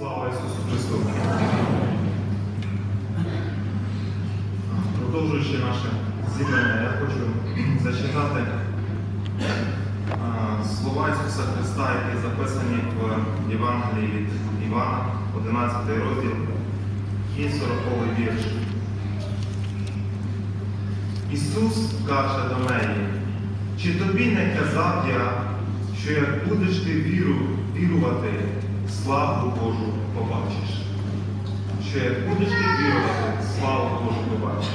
Слава Ісусу Христу! Продовжуючи наше зібрання, я хочу зачитати слова Ісуса Христа, які записані в Євангелії від Івана, 11 розділ і 40 вірш. Ісус каже до неї, чи тобі не казав я, що як будеш ти віру, вірувати, славу Божу побачиш? Що як будеш ти вірувати, славу Божу побачиш?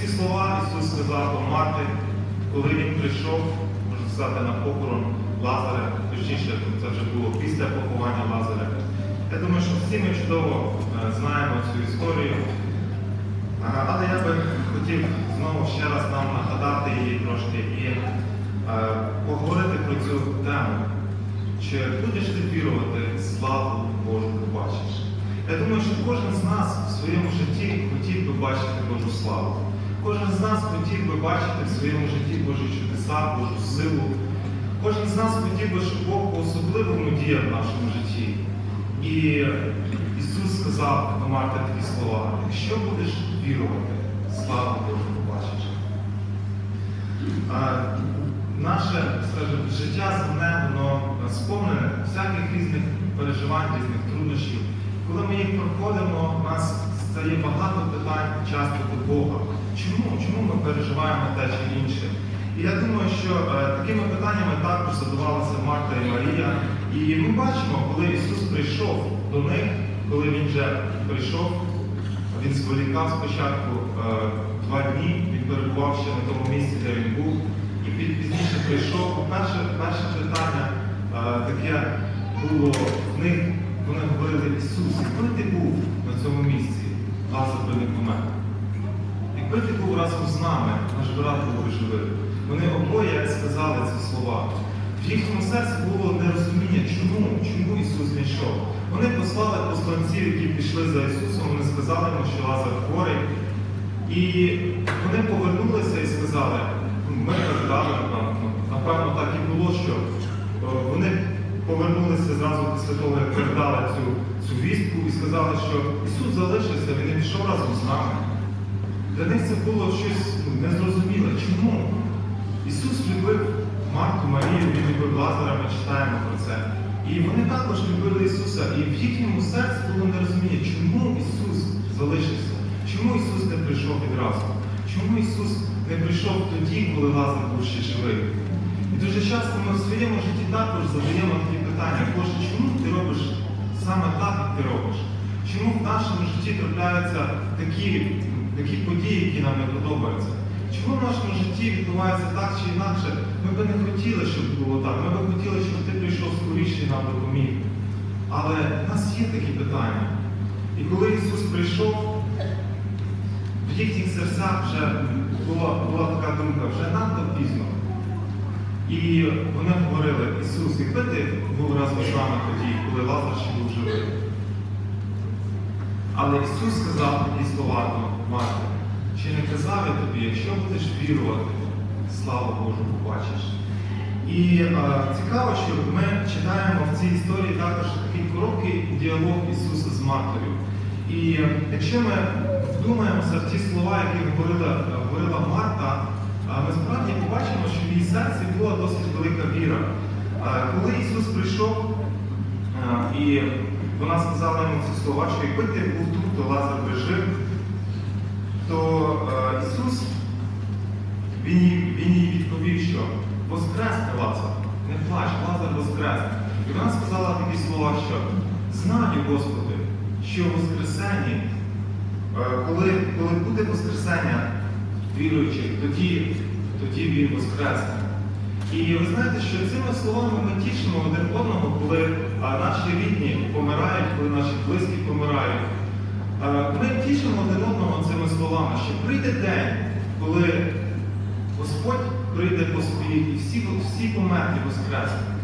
Ці слова Ісус сказав до Марти, коли Він прийшов, можна сказати, на похорон Лазаря, точніше, це вже було після поховання Лазаря. Я думаю, що всі ми чудово е, знаємо цю історію. Але я би хотів знову ще раз нам нагадати її трошки і е, поговорити про цю тему. Чи будеш ти вірувати, славу Божу побачиш? Я думаю, що кожен з нас в своєму житті хотів би бачити Божу славу. Кожен з нас хотів би бачити в своєму житті Божі чудеса, Божу силу. Кожен з нас хотів би, щоб Бог по-особливому діяв в нашому житті. І Ісус сказав до Марти такі слова, якщо будеш вірувати, славу Божу побачиш. Наше, скажімо, життя земне, воно сповнене всяких різних переживань, різних труднощів. Коли ми їх проходимо, у нас стає багато питань часто до Бога. Чому? Чому ми переживаємо те чи інше? І я думаю, що е, такими питаннями також задавалися Марта і Марія. І ми бачимо, коли Ісус прийшов до них, коли Він вже прийшов, він зволікав спочатку е, два дні, він перебував ще на тому місці, де він був, і пізніше прийшов. Перше, перше питання е, таке було в них, вони говорили, Ісус, якби ти був на цьому місці, Лазар би не помер. Якби ти був разом з нами, наш брат був би живий. Вони обоє сказали ці слова. В їхньому серці було нерозуміння, чому, чому Ісус не йшов. Вони послали посланців, які пішли за Ісусом, вони сказали йому, що Лазар хворий. І вони повернулися і сказали, напевно, так і було, що е, вони повернулися зразу після того, як передали цю, цю вістку і сказали, що Ісус залишився, Він пішов разом з нами. Для них це було щось ну, незрозуміле. Чому? Ісус любив Марту, Марію, Він любив Лазара, ми читаємо про це. І вони також любили Ісуса. І в їхньому серці було нерозуміння, чому Ісус залишився? Чому Ісус не прийшов відразу? Чому Ісус не прийшов тоді, коли Лазар був ще живий? Дуже часто ми в своєму житті також задаємо такі питання, Боже, чому ти робиш саме так, як ти робиш? Чому в нашому житті трапляються такі, такі події, які нам не подобаються? Чому в нашому житті відбувається так чи інакше? Ми би не хотіли, щоб було так. Ми би хотіли, щоб ти прийшов скоріше і нам допоміг. Але в нас є такі питання. І коли Ісус прийшов, в їхніх серцях вже була, була така думка, вже надто пізно. І вони говорили, Ісус, якби ти був разом з нами тоді, коли Лазар ще був живий. Але Ісус сказав такі слова до Марти, чи не казав я тобі, якщо будеш вірувати, славу Божу побачиш. І е, цікаво, що ми читаємо в цій історії також такий короткий діалог Ісуса з Мартою. І е, якщо ми вдумаємося в ті слова, які говорила, говорила Марта, ми справді побачимо, що в її серці була досить велика віра. Коли Ісус прийшов і вона сказала йому ці слова, що якби ти був тут, то Лазар би жив, то Ісус він їй, відповів, що воскресне Лазар, не плач, Лазар воскресне. І вона сказала такі слова, що знаю, Господи, що в Воскресенні, коли, коли буде Воскресення віруючих, тоді, тоді він воскресне. І ви знаєте, що цими словами ми тішимо один одного, коли наші рідні помирають, коли наші близькі помирають. Ми тішимо один одного цими словами, що прийде день, коли Господь прийде по своїх і всі, всі померті воскреснуть.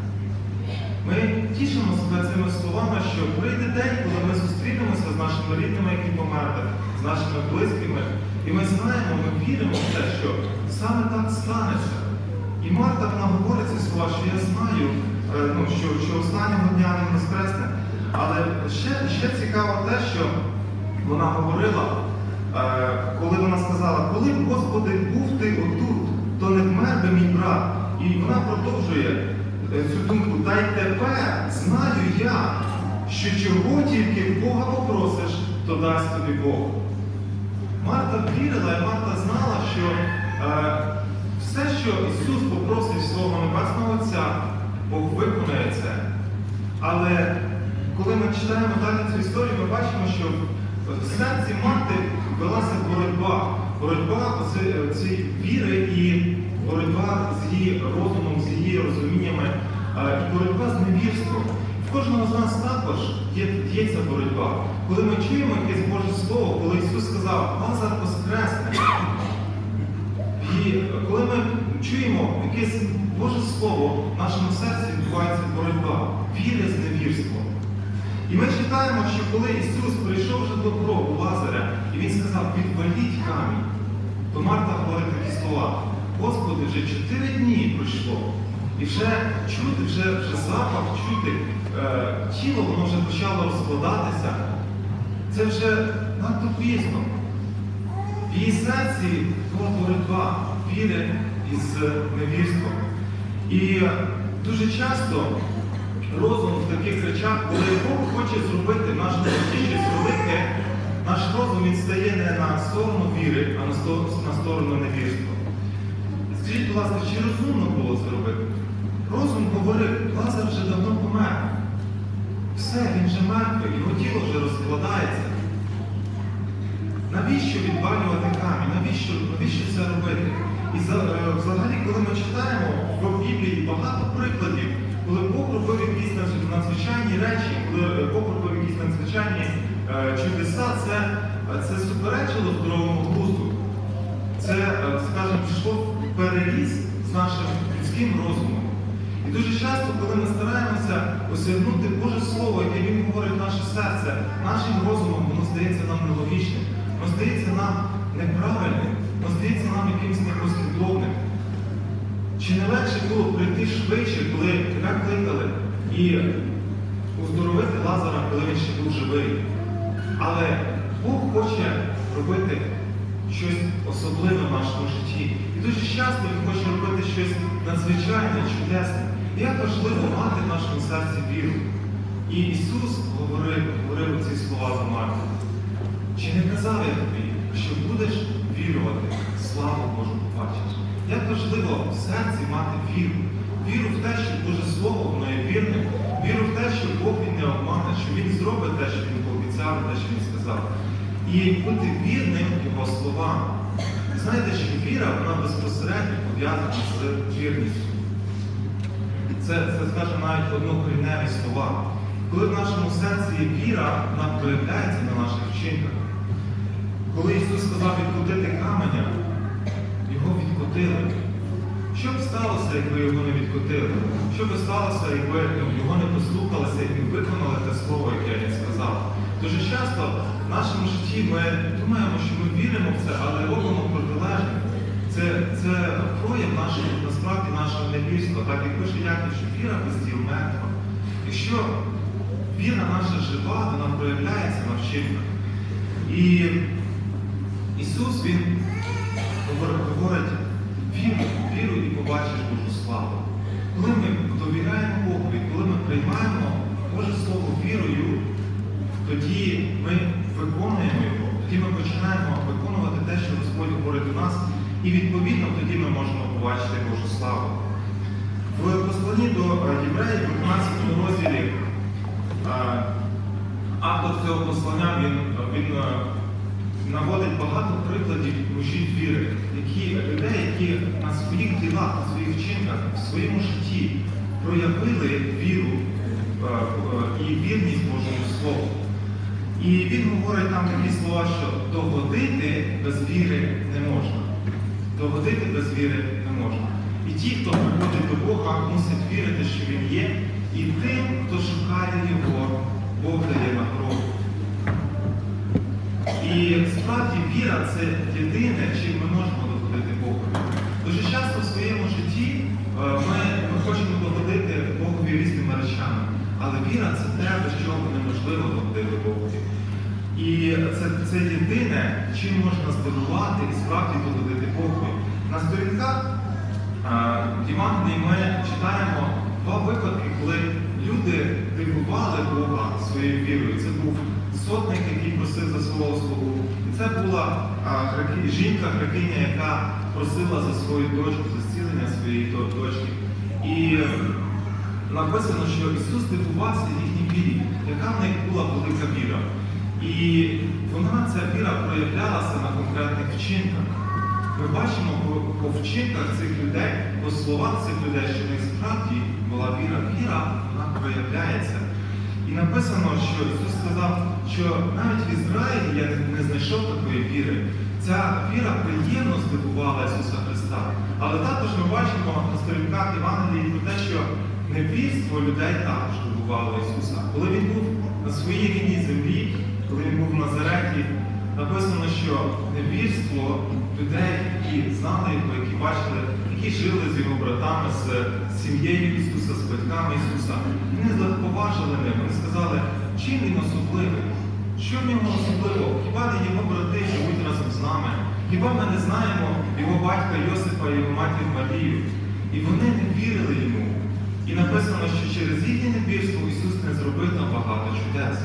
Ми тішимо себе цими словами, що прийде день, коли ми зустрінемося з нашими рідними, які померли, нашими близькими. І ми знаємо, ми віримо в те, що саме так станеться. І Марта вона говорить ці слова, що я знаю, е, ну, що, що останнього дня він воскресне. Але ще, ще цікаво те, що вона говорила, е, коли вона сказала, коли б Господи був ти отут, то не вмер би мій брат. І вона продовжує е, цю думку, та й тепер знаю я, що чого тільки Бога попросиш, то дасть тобі Бог. Марта вірила і Марта знала, що е, все, що Ісус попросить свого Небесного Отця, Бог виконає це. Але коли ми читаємо далі цю історію, ми бачимо, що в серці Марти велася боротьба. Боротьба е, цієї віри і боротьба з її розумом, з її розуміннями, е, і боротьба з невірством. В кожного з нас також є, є ця боротьба. Коли ми чуємо якесь Боже Слово, коли Ісус сказав, Лазар воскресне. І коли ми чуємо якесь Боже Слово, в нашому серці відбувається боротьба, віри з невірством. І ми читаємо, що коли Ісус прийшов вже до гробу Лазаря, і Він сказав, відваліть камінь, то Марта говорить такі слова. Господи, вже чотири дні пройшло. І вже чути, вже, вже запах, чути, е, тіло воно вже почало розкладатися. Це вже надто пізно. В її серці була боротьба віри із невірством. І дуже часто розум в таких речах, коли Бог хоче зробити нашому житті велике, наш розум він стає не на сторону віри, а на сторону невірства. Скажіть, будь ласка, чи розумно було це робити? Розум говорив, Лазар вже давно помер. Все, він вже мертвий, його тіло вже розкладається. Навіщо відвалювати камінь? Навіщо, навіщо це робити? І е, взагалі, коли ми читаємо в Біблії багато прикладів, коли Бог робив якісь надзвичайні речі, коли е, Бог робив якісь надзвичайні е, чудеса, це, це суперечило здоровому глузду. Це, скажімо, пішло переліз з нашим людським розумом. І дуже часто, коли ми стараємося осягнути Боже Слово, яке Він говорить в наше серце, нашим розумом воно здається нам нелогічним, воно здається нам неправильним, воно здається нам якимось непослідовним. Чи не легше було прийти швидше, коли тебе кликали, і оздоровити Лазара, коли він ще був живий? Але Бог хоче робити щось особливе в нашому житті. І дуже часто Він хоче робити щось надзвичайне, чудесне. Як важливо мати в нашому серці віру. І Ісус говорив, говорив ці слова за Марту. Чи не казав я тобі, що будеш вірувати, славу Божу побачиш? Як важливо в серці мати віру. Віру в те, що Боже Слово воно є вірним, віру в те, що Бог він не обмане, що Він зробить те, що Він пообіцяв, те, що Він сказав. І бути вірним Його словам. Знаєте, що віра вона безпосередньо пов'язана з вірністю. Це, це скажімо, навіть однокоріневі слова. Коли в нашому серці віра, вона проявляється на наших вчинках. Коли Ісус сказав відкотити каменя, його відкотили. Що б сталося, якби його не відкотили? Що б сталося, якби його не послухалися і виконали те слово, яке він сказав? Дуже часто в нашому житті ми думаємо, що ми віримо в це, але робимо протилежне. Це, це прояв нашого, насправді нашого невірства, так як пише Яків, що віра без діл мертва. Якщо віра наша жива, вона проявляється на вчинках. І Ісус Він говорить, віру, віру і побачиш Божу славу. Коли ми довіряємо Богу, коли ми приймаємо Боже Слово вірою, тоді ми виконуємо його, тоді ми починаємо виконувати те, що Господь говорить до нас, і відповідно тоді ми можемо побачити Божу славу. В посланні до євреїв, в 12 розділі, е, автор цього послання він, він е, наводить багато прикладів мужів віри, які людей, які на своїх ділах, на своїх вчинках, в своєму житті проявили віру е, і вірність Божому Слову. І він говорить там такі слова, що догодити без віри не можна. Догодити без віри не можна. І ті, хто приходить до Бога, мусять вірити, що Він є, і тим, хто шукає Його, Бог дає нагороду. І справді віра це єдине, чим ми можемо догодити Богу. Дуже часто в своєму житті е, ми, ми хочемо догодити Богові різними речами. Але віра це те, без чого неможливо догодити Богу. І це, це єдине, чим можна здивувати і справді догодити Богу. На сторінках а, Євангелії ми читаємо два випадки, коли люди дивували Бога своєю вірою. Це був сотник, який просив за свого слугу. І це була жінка, грекиня, яка просила за свою дочку, за зцілення своєї до- дочки. І написано, що Ісус дивувався їхній вірі, яка в них була велика віра. І вона, ця віра проявлялася на конкретних вчинках. Ми бачимо по, вчинках цих людей, по словах цих людей, що в справді була віра. Віра, вона проявляється. І написано, що Ісус сказав, що навіть в Ізраїлі я не знайшов такої віри. Ця віра приємно здивувала Ісуса Христа. Але також ми бачимо на сторінках Євангелії про те, що невірство людей також дивувало Ісуса. Коли він був на своїй рідній землі, коли він був в Назареті, написано, що невірство людей, які знали його, які бачили, які жили з його братами, з сім'єю Ісуса, з батьками Ісуса, вони поважили ним, вони сказали, чим він особливий? Що в ньому особливо? Хіба не його брати живуть разом з нами? Хіба ми не знаємо його батька Йосипа і його матір Марію? І вони не вірили йому. І написано, що через їхнє невірство Ісус не зробив там багато чудес.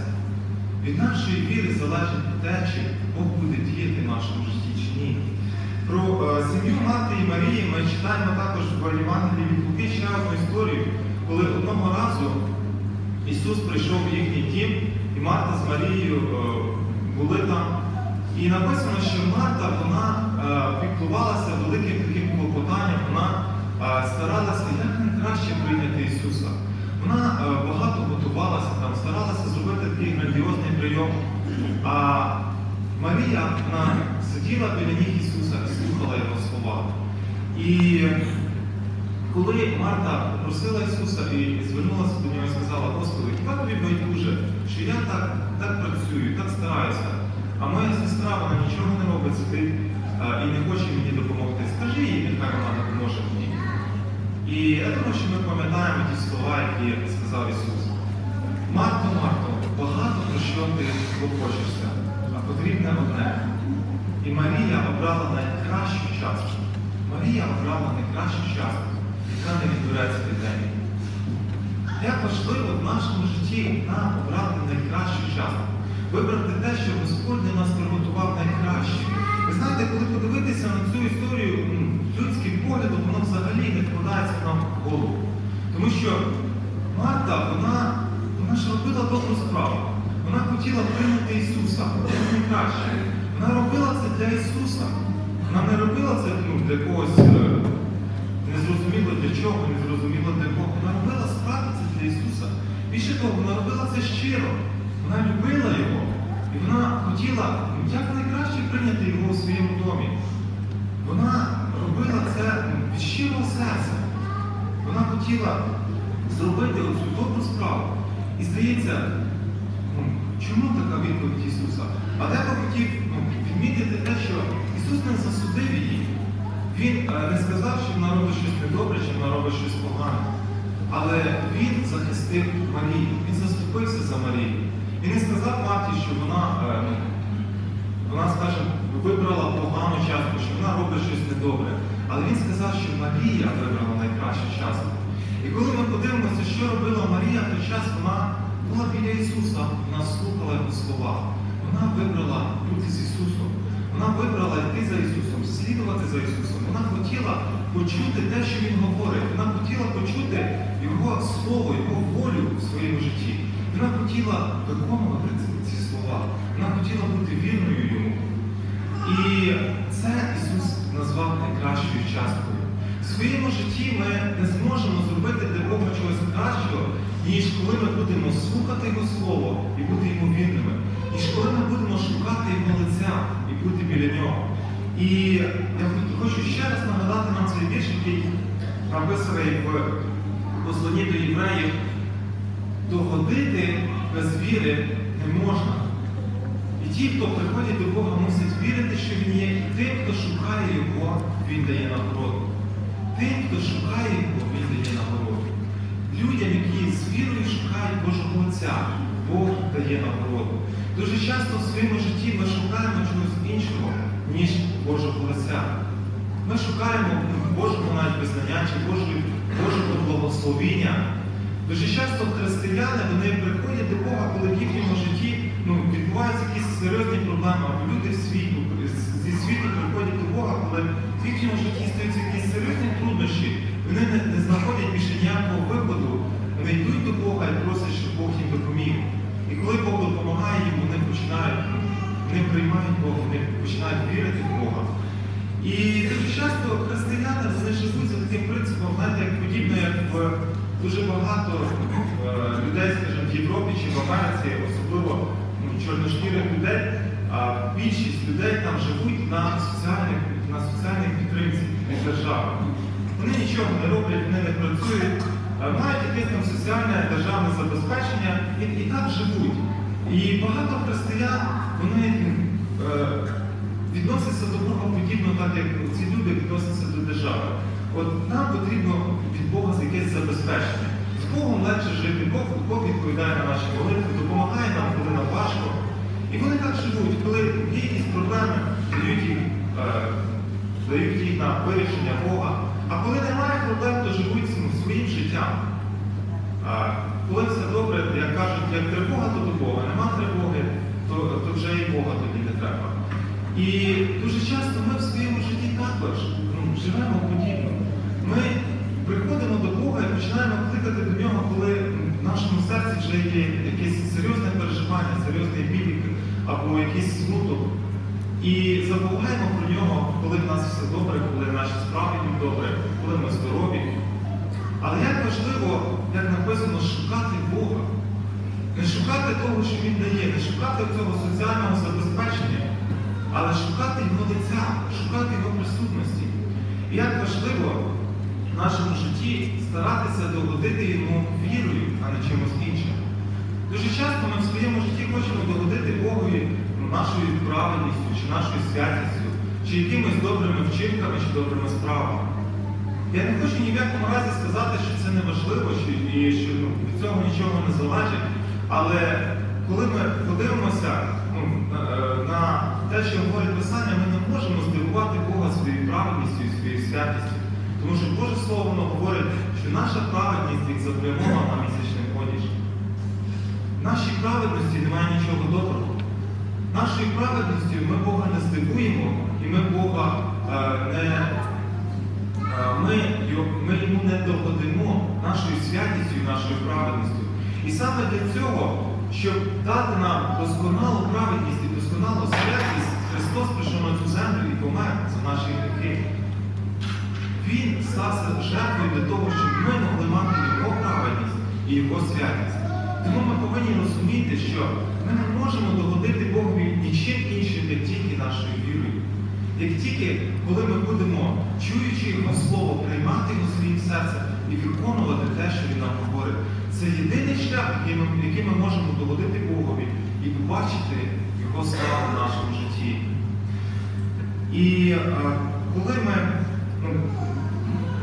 Від нашої віри залежить те, чи Бог буде діяти в нашому житті чи ні. Про е, сім'ю Марти і Марії ми читаємо також в Євангелії від Луки ще одну історію, коли одного разу Ісус прийшов в їхній дім, і Марта з Марією е, були там. І написано, що Марта вона е, піклувалася великим таким клопотанням, вона старалася як найкраще прийняти Ісуса. Вона багато готувалася там, старалася зробити такий грандіозний прийом. А Марія вона сиділа біля ніг Ісуса і слухала Його слова. І коли Марта просила Ісуса і звернулася до нього і сказала, Господи, хіба тобі байдуже, що я так, так працюю, так стараюся, а моя сестра вона нічого не робить сидить і не хоче мені допомогти. Скажи їй, нехай вона допоможе мені. І я думаю, що ми пам'ятаємо ті слова, які сказав Ісус. Марто, Марто, багато про що ти клопочешся, а потрібне одне. І Марія обрала найкращу частку. Марія обрала найкращу частку, яка не відбереться від неї. Як важливо в нашому житті нам обрати найкращу частку, вибрати те, що Господь для нас приготував найкраще. Ви знаєте, коли подивитися на цю історію людським поглядом, воно взагалі не вкладається нам в голову. Тому що Марта, вона, вона ж робила добру справу. Вона хотіла прийняти Ісуса, як найкраще. Вона робила це для Ісуса. Вона не робила це ну, для когось е, незрозуміло для чого, незрозуміло для кого. Вона робила справді це для Ісуса. Більше того, вона робила це щиро. Вона любила Його. І вона хотіла ну, як найкраще прийняти його у своєму домі. Вона робила це ну, від щирого серця. Вона хотіла зробити оцю добру справу. І здається, ну, чому така відповідь Ісуса? А дехто хотів ну, відмітити те, що Ісус не засудив її. Він е, не сказав, що вона робить щось недобре, чи вона робить щось погане. Але Він захистив Марію, Він заступився за Марію. Він не сказав Марті, що вона, е, ну, вона, скажімо, вибрала погану частку, що вона робить щось недобре. Але він сказав, що Марія вибрала найкращу частку. І коли ми подивимося, що робила Марія в той час, вона була біля Ісуса, вона слухала Його слова. Вона вибрала бути з Ісусом. Вона вибрала йти за Ісусом, слідувати за Ісусом. Вона хотіла почути те, що Він говорить. Вона хотіла почути Його Слово, Його волю в своєму житті. Вона хотіла виконувати ці, слова. Вона хотіла бути вірною йому. І це Ісус назвав найкращою часткою. Своєму житті ми не зможемо зробити для Бога чогось кращого, ніж коли ми будемо слухати Його Слово і бути йому вірними, ніж коли ми будемо шукати Його лиця і бути біля нього. І я хочу ще раз нагадати нам цей вірш, який написаний в посланні до євреїв. Догодити без віри не можна. І ті, хто приходять до Бога, мусять вірити, що Він є, і тим, хто шукає Його, Він дає нагороду. Тим, хто шукає Його, Він дає нагороду. Людям, які з вірою шукають Божу Творця, Бог дає нагороду. Дуже часто в своєму житті ми шукаємо чогось іншого, ніж Божого лиця. Ми шукаємо Божого навіть визнання чи Божої, Божого благословіння. Дуже часто християни вони приходять до Бога, коли в їхньому житті ну, відбуваються якісь серйозні проблеми, або люди в світу, з- зі світу приходять до Бога, коли в їхньому житті стаються якісь серйозні труднощі, вони не, не знаходять більше ніякого виходу, вони йдуть до Бога і просять, щоб Бог їм допоміг. І коли Бог допомагає їм, вони починають, вони приймають Бога, вони починають вірити в Бога. І дуже часто християни вони живуть за таким принципом, знаєте, як подібно, як в дуже багато е, людей, скажімо, в Європі чи в Америці, особливо ну, чорношкірих людей, більшість людей там живуть на соціальних, на соціальній підтримці держави. Вони нічого не роблять, вони не працюють, мають якесь там соціальне державне забезпечення і, і так живуть. І багато християн, вони е, відносяться до Бога подібно, так як ці люди відносяться до держави. От нам потрібно від Бога якесь забезпечення. З Богом легше жити, Бог, Бог відповідає на наші молитви, допомагає нам, коли нам важко. І вони так живуть, коли є якісь проблеми, дають їх, е, дають їх на вирішення Бога. А коли немає проблем, то живуть своїм життям. Коли все добре, як кажуть, як тривога, то до Бога. Нема тривоги, то, то вже і Бога тоді не треба. І дуже часто ми в своєму житті також ну, живемо подібно. Ми приходимо до Бога і починаємо кликати до нього, коли в нашому серці вже є якесь серйозне переживання, серйозний біль або якийсь смуток. І забуваємо про нього, коли в нас все добре, коли наші справи йдуть добре, коли ми здорові. Але як важливо, як написано, шукати Бога. Не шукати того, що Він дає, не шукати цього соціального забезпечення, але шукати Його лиця, шукати Його присутності. І як важливо в нашому житті старатися догодити йому вірою, а не чимось іншим. Дуже часто ми в своєму житті хочемо догодити Богові нашою праведністю, чи нашою святістю, чи якимись добрими вчинками, чи добрими справами. Я не хочу ні в якому разі сказати, що це не важливо, що, і що ну, від цього нічого не залежить. Але коли ми подивимося ну, на, е, на те, що говорить Писання, ми не можемо здивувати Бога своєю праведністю і своєю святістю. Тому що Боже Слово воно говорить, що наша праведність як запрямована нашій праведності немає нічого доброго. Нашою праведністю ми Бога не здивуємо, і ми Бога е, не. Е, Ми, ми йому не догодимо нашою святістю і нашою праведністю. І саме для цього, щоб дати нам досконалу праведність і досконалу святість, Христос прийшов на цю землю і помер за наші гріхи. Він стався жертвою для того, щоб ми могли мати Його праведність і Його святість. Тому ми повинні розуміти, що ми не можемо догодити Богові нічим іншим, як тільки нашою вірою. Як тільки, коли ми будемо, чуючи Його Слово, приймати його своїм серцем і виконувати те, що Він нам говорить, це єдиний шлях, який ми, можемо догодити Богові і побачити Його славу в нашому житті. І е, коли ми, ну,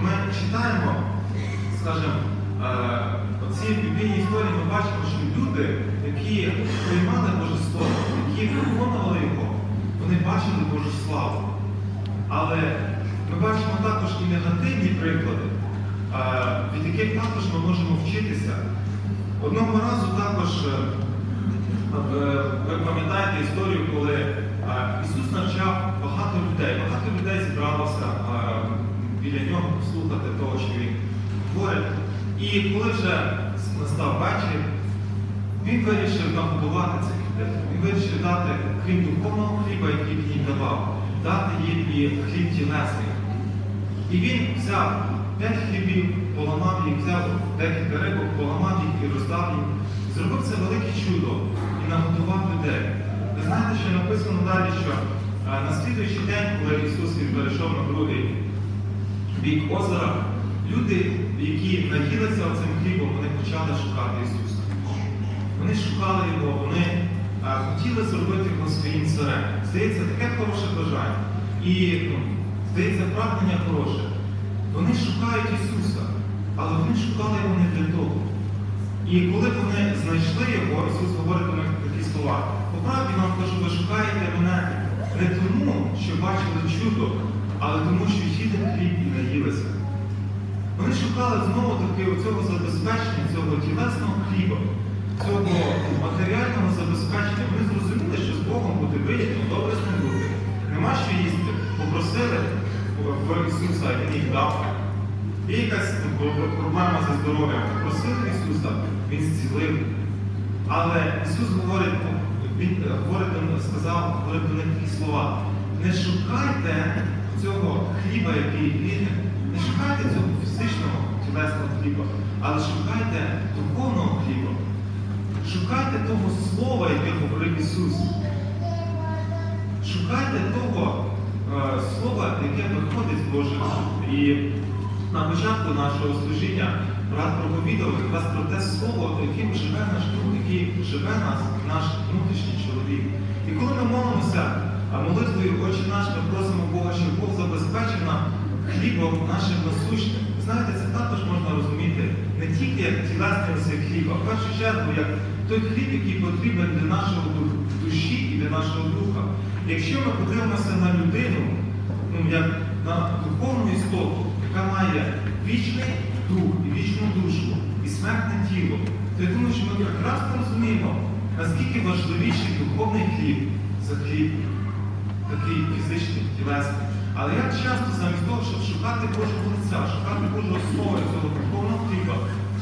ми читаємо, скажімо, е, оці біблійні історії, ми бачимо, що люди, які приймали Боже Слово, які виконували його, вони бачили Божу славу. Але ми бачимо також і негативні приклади, від яких також ми можемо вчитися. Одного разу також е, е, ви пам'ятаєте історію, коли е, Ісус навчав багато людей, багато людей зібралося біля нього послухати того, що Він говорить. І коли вже настав вечір, він вирішив нагодувати цих людей. Він вирішив дати, крім духовного хліба, який він їм давав, дати їм і хліб тілесний. І він взяв п'ять хлібів, поламав їх, взяв декілька рибок, поламав їх і роздав їм. Зробив це велике чудо і нагодував людей. Ви знаєте, що написано далі, що на слідуючий день, коли Ісус він перейшов на другий бік озера, люди, які наїлися цим хлібом, вони почали шукати Ісуса. Вони шукали його, вони е, хотіли зробити його своїм царем. Здається, таке хороше бажання. І ну, здається, прагнення хороше. Вони шукають Ісуса, але вони шукали його не для того. І коли вони знайшли його, Ісус говорить до них такі слова. По правді нам кажу, ви шукаєте мене не тому, що бачили чудо, але тому, що їли хліб і наїлися. Вони шукали знову таки цього забезпечення, цього тілесного хліба, цього матеріального забезпечення. Вони зрозуміли, що з Богом буде вигідно, добре з ним бути. Нема що їсти. Попросили в Ісуса, Він їх дав. Є якась проблема зі здоров'ям. Попросили Ісуса, Він зцілив. Але Ісус говорить, Він е, говорить, сказав, говорить до них такі слова. Не шукайте цього хліба, який гріє, не шукайте цього фізичного тілесного хліба, але шукайте духовного хліба. Шукайте того слова, яке говорив Ісус. Шукайте того е, слова, яке виходить з Божих. І на початку нашого служіння брат проповідав якраз про те слово, яким живе наш дух, який живе нас, наш внутрішній чоловік. І коли ми молимося а молитвою Отче наш, ми просимо Бога, щоб Бог забезпечив нам хлібом нашим насущним. Знаєте, це також можна розуміти не тільки як тілесний цей хліб, а в першу чергу як той хліб, який потрібен для нашого душі і для нашого духа. Якщо ми подивимося на людину, ну, як на духовну істоту, яка має вічний дух і вічну душу, і смертне тіло, то я думаю, що ми прекрасно розуміємо, наскільки важливіший духовний хліб за хліб, такий фізичний, тілесний. Але як часто замість того, щоб шукати Божого лиця, шукати Божого слова цього духовного хліба,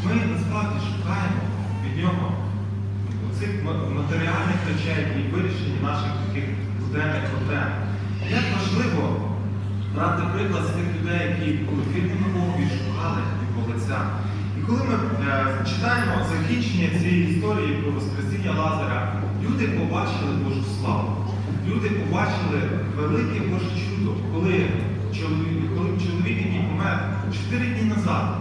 ми насправді шукаємо від нього цих матеріальних речей і вирішення наших таких буденних проблем. Як важливо брати приклад з тих людей, які вірними Богу шукали його лиця. І коли ми е, читаємо закінчення цієї історії про Воскресіння Лазаря, люди побачили Божу славу. Люди побачили велике Боже чудо, коли чоловік, коли чоловік, який помер 4 дні назад,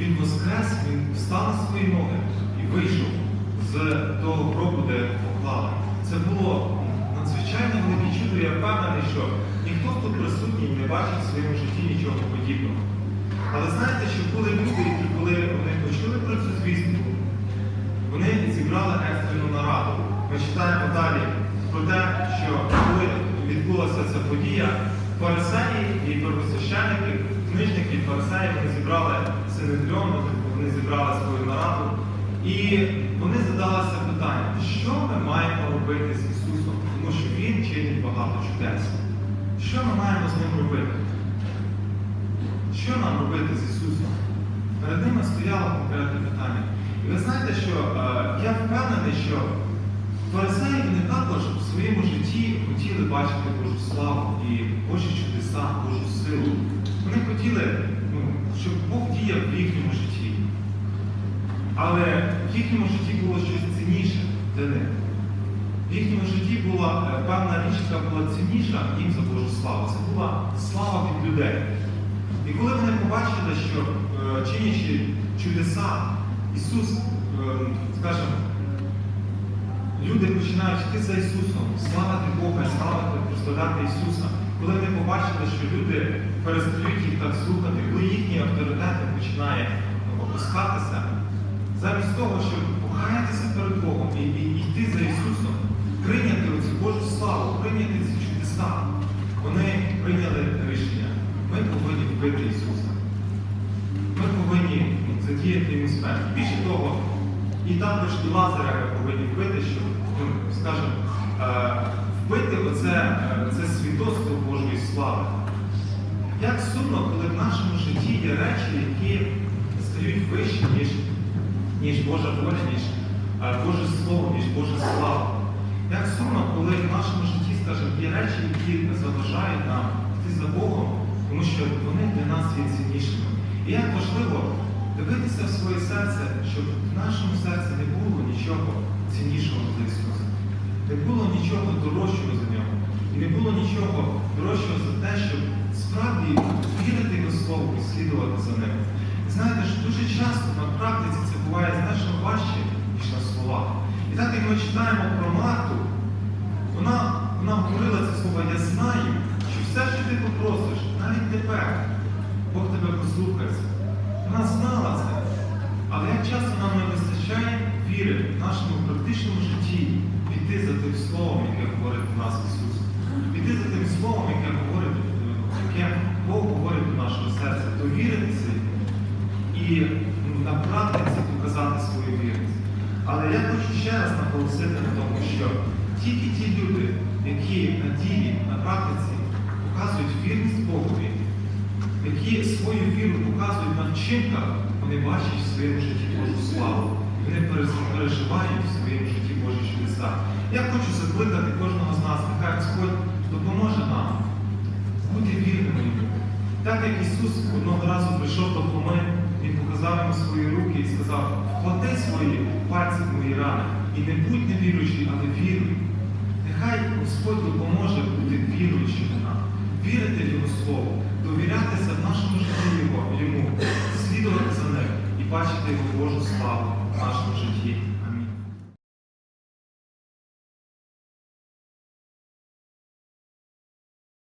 він воскрес, він встав на свої ноги і вийшов з того гробу, де поклали. Це було надзвичайно велике чудо. Я впевнений, що ніхто тут присутній не бачив в своєму житті нічого подібного. Але знаєте, що були люди, які коли вони почули про цю звістку, вони зібрали екстрену нараду. Ми читаємо далі про те, що коли відбулася ця подія, фарисеї і первосвященники, книжники і фарисеї, вони зібрали синедріон, вони зібрали свою нараду. І вони задалися питання, що ми маємо робити з Ісусом, тому що Він чинить багато чудес. Що ми маємо з ним робити? Що нам робити з Ісусом? Перед ними стояло конкретне питання. І ви знаєте, що е, я впевнений, що фарисеї вони також в своєму житті хотіли бачити Божу славу і Божі чудеса, Божу силу. Вони хотіли, ну, щоб Бог діяв в їхньому житті. Але в їхньому житті було щось цінніше для них. В їхньому житті була е, певна річ, яка була цінніша їм за Божу славу. Це була слава від людей. І коли вони побачили, що е, чинячи чудеса, Ісус, е, скажімо, люди починають йти за Ісусом, славити Бога, славити, прославляти Ісуса. Коли вони побачили, що люди перестають їх так слухати, коли їхній авторитет починає опускатися, замість того, щоб покаятися перед Богом і, і йти за Ісусом, прийняти оцю Божу славу, прийняти ці чудеса, вони прийняли рішення. Ми повинні вбити Ісуса. Ми повинні задіяти йому смерть. Більше того, і також Лазаря повинні вбити, щоб, ну, е, вбити оце, е, це свідоцтво Божої слави. Як сумно, коли в нашому житті є речі, які стають вищі, ніж, ніж Божа воля, ніж е, Боже Слово, ніж Божа слава. Як сумно, коли в нашому житті, скажімо, є речі, які заважають нам йти за Богом, тому що вони для нас є ціннішими. І як важливо дивитися в своє серце, щоб в нашому серці не було нічого ціннішого за Ісуса. Не було нічого дорожчого за нього. І не було нічого дорожчого за те, щоб справді вірити Його Слову і слідувати за ним. Знаєте, що дуже часто на практиці це буває значно важче, ніж на словах. І так як ми читаємо про Марту, вона, вона говорила це слово, я знаю, що все, що ти попросиш, навіть тепер, Бог тебе послухається. Вона знала це. Але як часто нам не вистачає віри в нашому практичному житті піти за тим словом, яке говорить до нас Ісус. Піти за тим словом, яке говорить, е, яке Бог говорить до нашого серця, довіритися і ну, на практиці показати свою вірність. Але я хочу ще раз наголосити на тому, що тільки ті люди, які на ділі, на практиці показують вірність Богові, які свою віру показують на вчинках, вони бачать в своєму житті Божу славу. Вони переживають в своєму житті Божі чудеса. Я хочу закликати кожного з нас, нехай Господь допоможе нам бути вірними йому. Так як Ісус одного разу прийшов до Фоми, Він показав йому свої руки і сказав, вклади свої пальці в мої рани і не будь невіруючий, але віруй. Нехай Господь допоможе бути віруючими нам, вірити в Його Слово, довірятися в нашому житті Йому, слідувати за ним і бачити Його Божу славу в нашому житті.